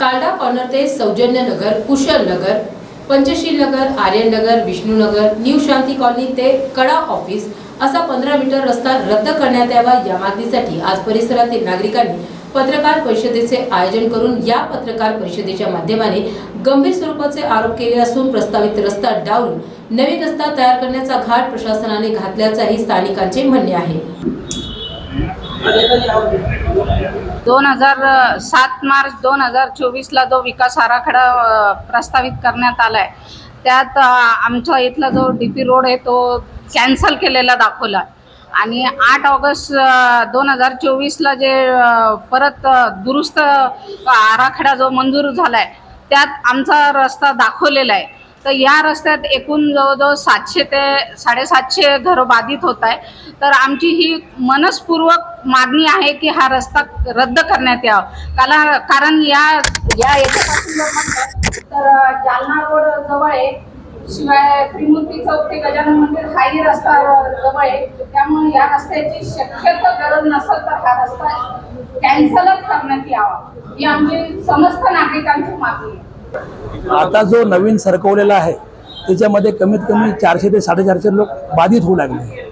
Kalda corner ते Saujanya Nagar Kushal Nagar Panchsheel Nagar Aryan Nagar Vishnunagar new Shanti colony ते Kada office असा पंधरा मीटर रस्ता रद्द करण्यात यावा या मागणीसाठी आज परिसरातील नागरिकांनी पत्रकार परिषदेचे आयोजन करून या पत्रकार परिषदेच्या माध्यमाने गंभीर स्वरूपाचे आरोप केले असून प्रस्तावित रस्ता डावलून नवीन रस्ता तयार करण्याचा घाट प्रशासनाने घातल्याचाही स्थानिकांचे म्हणणे आहे. दोन हजार सात मार्च दोन हजार चोवीसला जो विकास आराखडा प्रस्तावित करण्यात आला आहे त्यात आमच्या इथला जो डी पी रोड आहे तो कॅन्सल केलेला दाखवला. आणि आठ ऑगस्ट दोन हजार चोवीसला जे परत दुरुस्त आराखडा जो मंजूर झाला आहे त्यात आमचा रस्ता दाखवलेला आहे. तर या रस्त्यात एकूण जवळजवळ सातशे ते साडेसातशे घरं बाधित होत आहे तर आमची ही मनस्पूर्वक मागणी आहे की हा रस्ता रद्द करण्यात यावा. कारण कारण या या याच्यापासून जर म्हटलं तर जालना रोड जवळ आहे. शिवाय त्रिमूर्ती चौक ते गजानन मंदिर हाही रस्ता जवळ आहे. त्यामुळे या रस्त्याची शक्यता गरज नसेल तर हा रस्ता कॅन्सलच करण्यात यावा. ही आमची समस्त नागरिकांची मागणी आहे. आता जो नवीन सरकवलेला आहे त्याच्यामध्ये कमीत कमी चारशे ते साडेचारशे लोक बाधित होऊ लागले.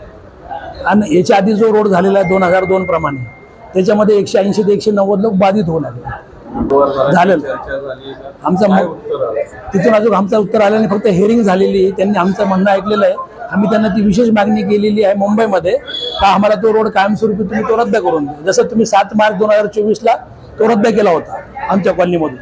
आणि याच्या आधी जो रोड झालेला आहे दोन हजार दोन प्रमाणे त्याच्यामध्ये एकशे ऐंशी ते एकशे नव्वद लोक बाधित होऊ लागले. झालेलं. आमचा तिथून अजून आमचं उत्तर आलं नाही फक्त हेअरिंग झालेली आहे. त्यांनी आमचं म्हणणं ऐकलेलं आहे. आम्ही त्यांना ती विशेष मागणी केलेली आहे मुंबईमध्ये का आम्हाला तो रोड कायमस्वरूपी तुम्ही तो रद्द करून द्या. जसं तुम्ही सात मार्च दोन हजार चोवीसला तो रद्द केला होता आमच्या कॉलनीमधून.